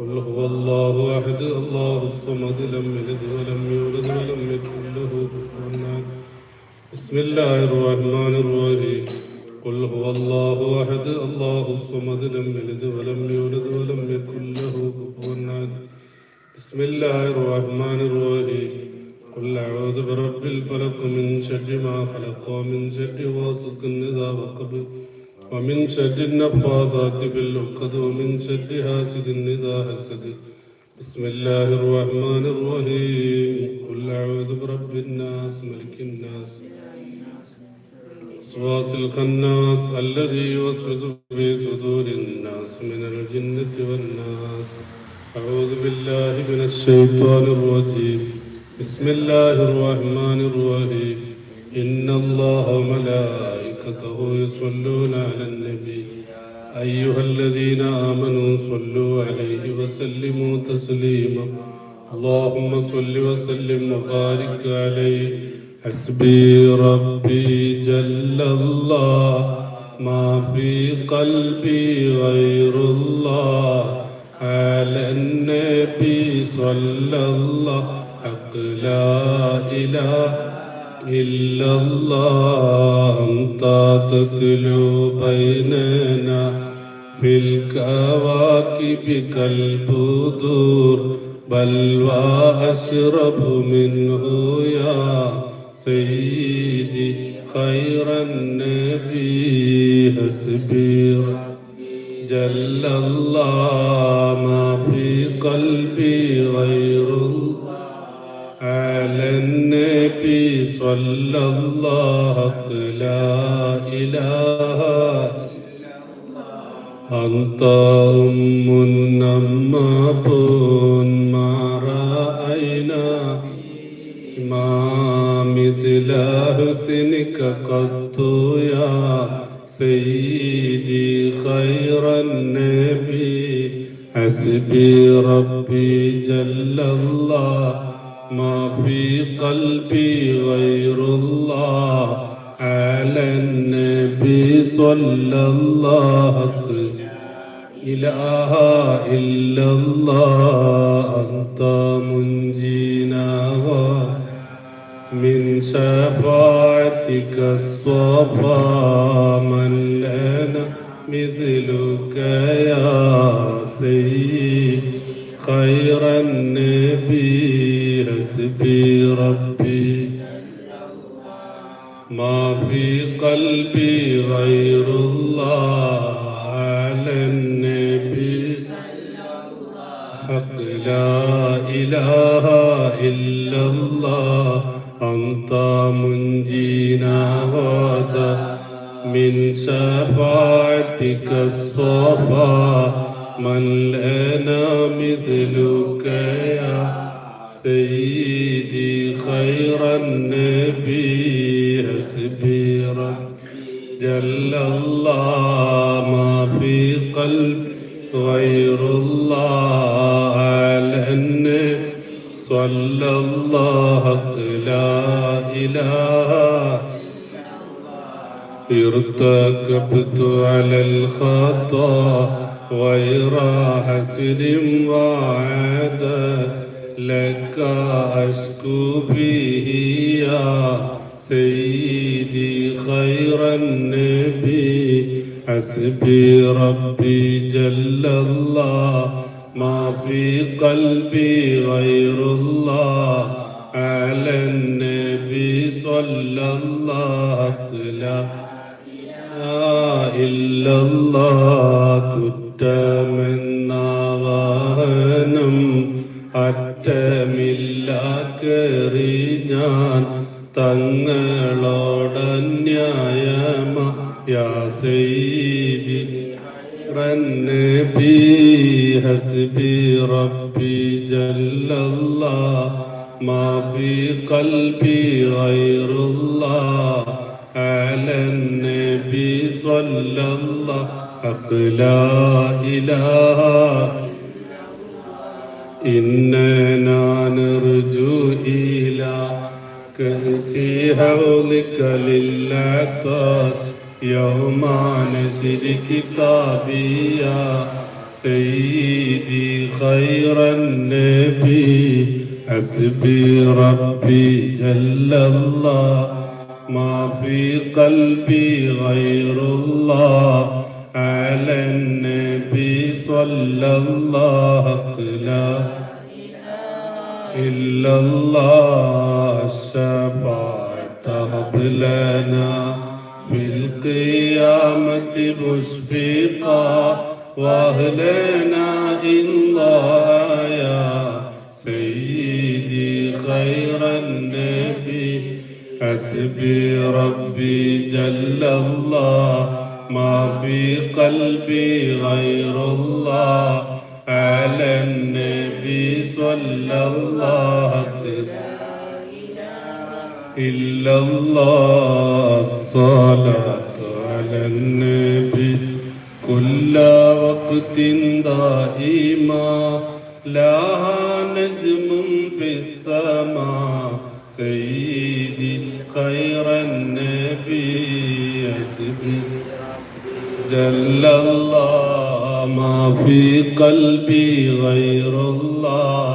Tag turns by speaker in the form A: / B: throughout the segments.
A: قل هو الله أحد الله الصمد لم يلد ولم يولد ولم يكن له كفوا بسم الله الرحمن الرحيم. قل هو الله أحد الله الصمد لم يلد ولم يولد ولم يكن له كفوا بسم الله الرحمن الرحيم. قل أعوذ برب الفلق من شر ما خلق ومن شر غاسق إذا وقب. ومن شر النفاثات في العقد ومن شر حاسد إذا حسد. بسم الله الرحمن الرحيم. قل أعوذ برب الناس ملك الناس وسواس الخناس الذي يوسوس في صدور الناس من الجنة والناس. أعوذ بالله من الشيطان الرجيم. بسم الله الرحمن الرحيم. إن الله وملائكته يصلون على النبي. أيها الذين آمنوا صلوا عليه وسلموا تسليما. اللهم صل وسلم وبارك عليه. حسبي ربي جل الله. ما في قلبي غير الله. على النبي صلى الله. حق لا إله إلا الله. أنت تتلو بيننا في الكواكب كالبدور بل وأشرب منه يا سيدي خير النبي حسبي جل الله صلى الله لا إله. أنت أم أماب ما رأينا. ما مثل حسنك قط يا سيدي خير النبي. حسبي ربي جل الله. ما في قلبي غير الله. على النبي صلى الله إله إلا الله. أنت منجينا. من شفاعتك الصفا. من لنا مثلك. إلا الله أنت منجينا غدا من شفاعتك الصفا من لنا مثلك يا سيدي خير النبي حسبي ربي جل الله ما في قلب غير الله صلى الله لا إله. ارتكبت على الخطا غير حسد وعدا لك أشكو به يا سيدي خير النبي. حسبي ربي جل الله. ما في قلبي غير الله. على النبي صلى الله الله ما في قلبي غير الله. على النبي صلى الله حق لا إله إننا نرجو إلى كأس حوضك للعطاس يوم نشر كتابي يا سيدي خير النبي. حسبي ربي جل الله ما في قلبي غير الله. على النبي صلى الله لا إلا الله. الشفاعة لنا بالقيامة مشفقا وأهلنا إلا يا خير النبي. حسبي ربي جل الله. ما في قلبي غير الله. على النبي صلى الله إلا الله الصلاة على النبي. كل وقت دائما لها نجم السماء سيدي خير النبي. يسبي جل الله ما في قلبي غير الله.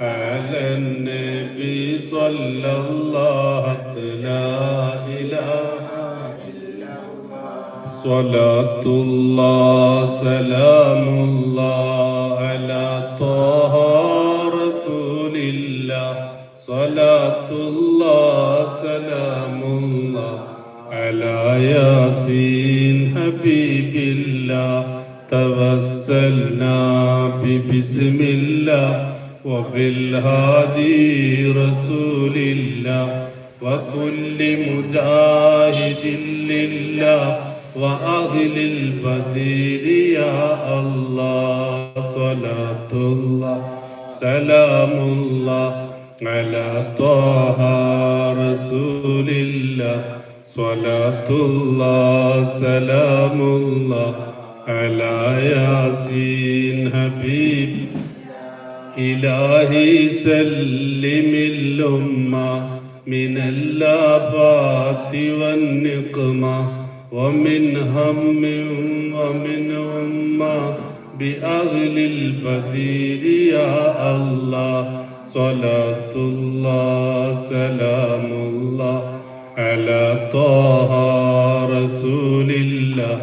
A: على النبي صلى الله. لا إله صلاة الله سلام الله. صلاة الله سلام الله على ياسين حبيب الله. توسلنا ببسم الله وبالهادي رسول الله وكل مجاهد لله وأهل البدير يا الله. صلاة الله سلام الله. على طه رسول الله. صلاة الله سلام الله على ياسين حبيب. إلهي سلم الأمة من اللافات والنقمة ومن هم ومن أمة بأهل البدير يا الله. صلاة الله سلام الله على طه رسول الله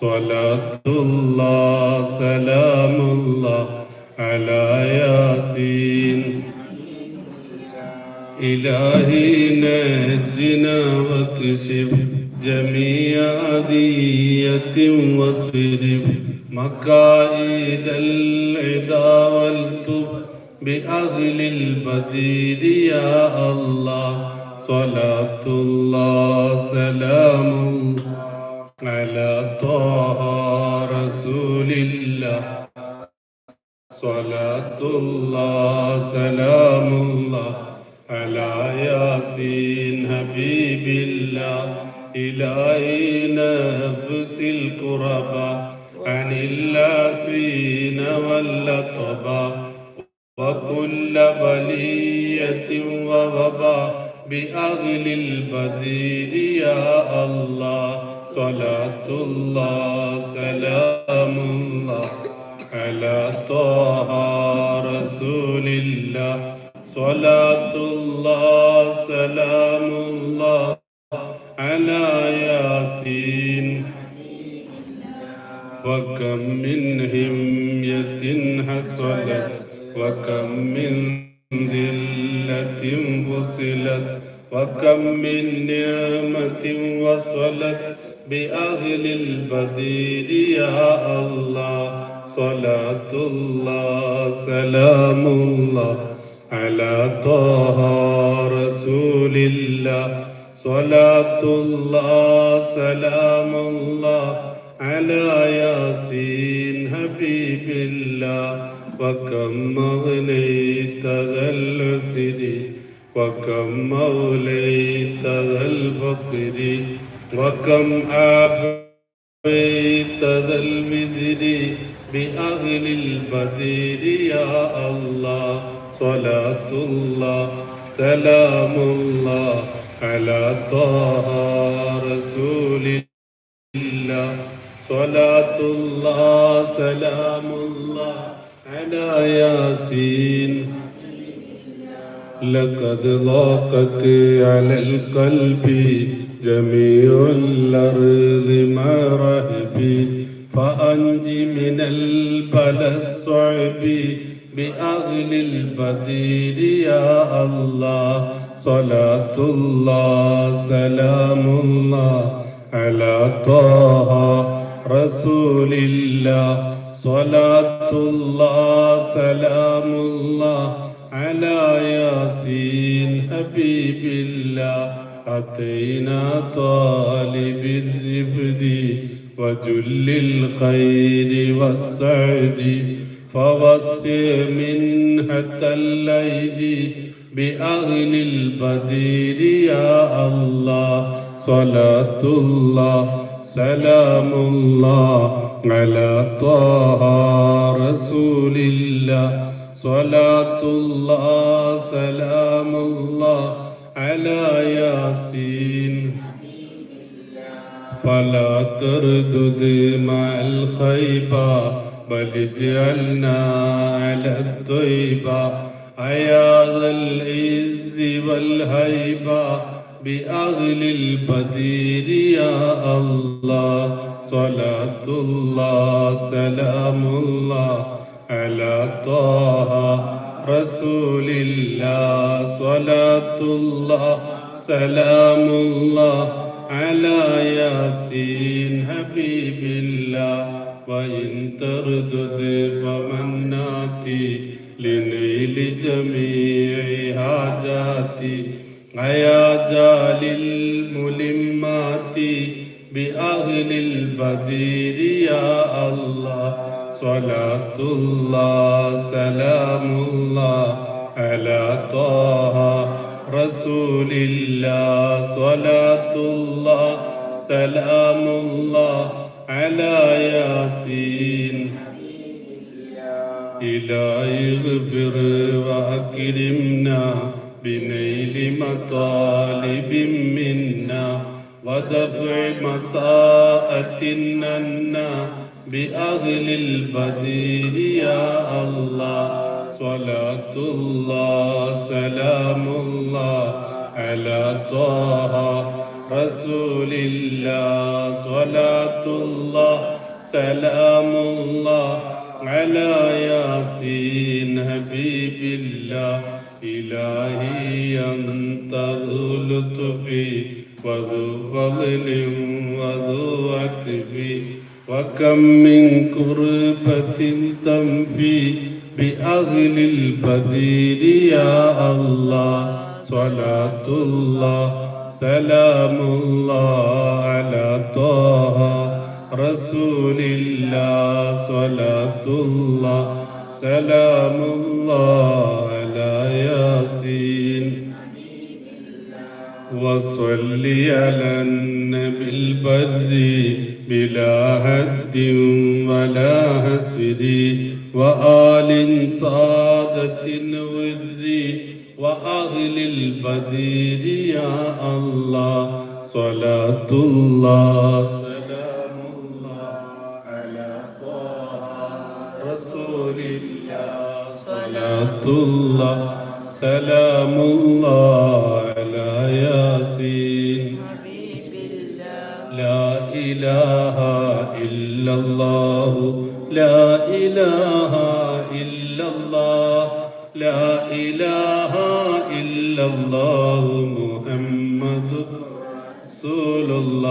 A: صلاة الله سلام الله على ياسين. إلهي نجنا واكشف جميع أذية واصرف مكائد والتب بأهل البديل يا الله. صلاة الله سلام على طه رسول الله. صلاة الله سلام الله على ياسين حبيب الله. إلهي نفس الكربى عن اللاسين واللطبى. وكل بلية ووبا بأهل البديل يا الله. صلاة الله سلام الله. على طه رسول الله. صلاة الله سلام الله. على ياسين. وكم من همية حصلت. وكم من ذلة فصلت وكم من نعمة وصلت بأهل البديل. يا الله صلاة الله سلام الله على طه رسول الله. صلاة الله سلام الله على ياسين حبيب الله. وكم أغنيت ذا العسر وكم موليت ذا الفقر وكم آبيت ذا البذر بأهل البدير يا الله. صلاة الله سلام الله على طه رسول الله. صلاة الله سلام ياسين. لقد ضاقت على القلب جميع الأرض ما رهبي. فأنج من البلاء الصعب بأهل البدير يا الله. صلاة الله سلام الله على طه رسول الله. صلاة الله سلام الله على ياسين حبيب الله. أتينا طالب الرفد وجل الخير والسعد. فوسع منحة الأيدي بأهل البدير يا الله. صلاة الله سلام الله. على طه رسول الله. صلاة الله سلام الله على ياسين. فلا تردد مع الخيبة بل اجعلنا على الطيبة. أيا ذا العز والهيبة بأهل البدير يا الله. صلاة الله سلام الله على طه رسول الله. صلاة الله سلام الله على ياسين حبيب الله. وإن تردد فمن ناتي لنيل جميع حاجاتي. أيا جال الملمات بأهل البدير يا الله. صلاة الله سلام الله على طه رسول الله صلاة الله سلام الله على ياسين. إلهي اغفر وأكرمنا بنيل مطالب منا ودفع مساءة عنا بأهل البدير يا الله صلاة الله سلام الله على طه رسول الله صلاة الله سلام الله على ياسين حبيب الله إلهي أنت ذو لطف وذو فضل وذو عطف وكم من كربة تنفي بأهل البدير يا الله. صلاة الله سلام الله على طه رسول الله. صلاة الله سلام الله وصل على النبي البر بلا هد ولا هسر وآل صادة ور وأهل البدير يا الله صلاة الله. سلام الله على طه رسول الله. صلاة الله. سلام الله على ياسين
B: حبيب الله
A: لا إله إلا الله لا إله إلا الله لا إله إلا الله محمد റസൂലുള്ള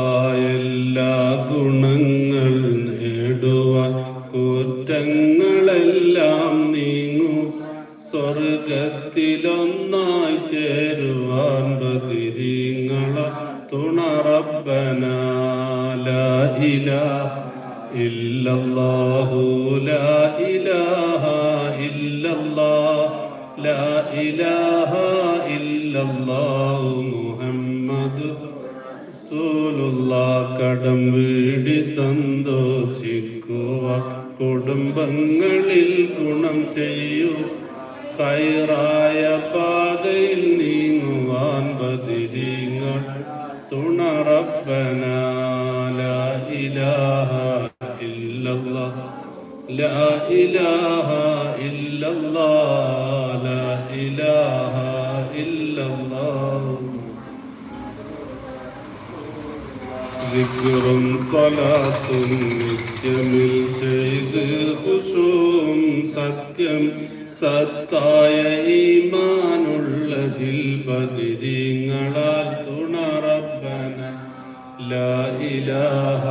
A: എല്ലാ ഗുണങ്ങൾ നേടുവാൻ കുറ്റങ്ങളെല്ലാം സ്വർഗത്തിലൊന്നായി ചേരുവാൻ ബതിരിങ്ങള തുണറബന ലാ ഇലാഹ ഇല്ലല്ലാഹു ലാ ഇലാഹ ഇല്ലല്ലാഹ് ലാ ഇലാഹ ഇല്ല ഇല്ലല്ലാഹു മുഹമ്മദ് റസൂലുള്ള കടം വീടി സന്തോഷിക്കുക കുടുംബങ്ങളിൽ ഗുണം ചെയ്യൂ. ഹൈറായ പാതയിൽ നീങ്ങുവാൻ ബദിരീങ്ങൾ തുണറപ്പന ലാ ഇലാഹ ഇല്ലല്ലാഹ് لا إله إلا الله لا إله إلا الله ذكر صلاة നിത്യമിൽ സത്തായ ഈമാനുള്ളതിൽ ബദിരീങ്ങളാൽ തുണറബന ലാ ഇലാഹ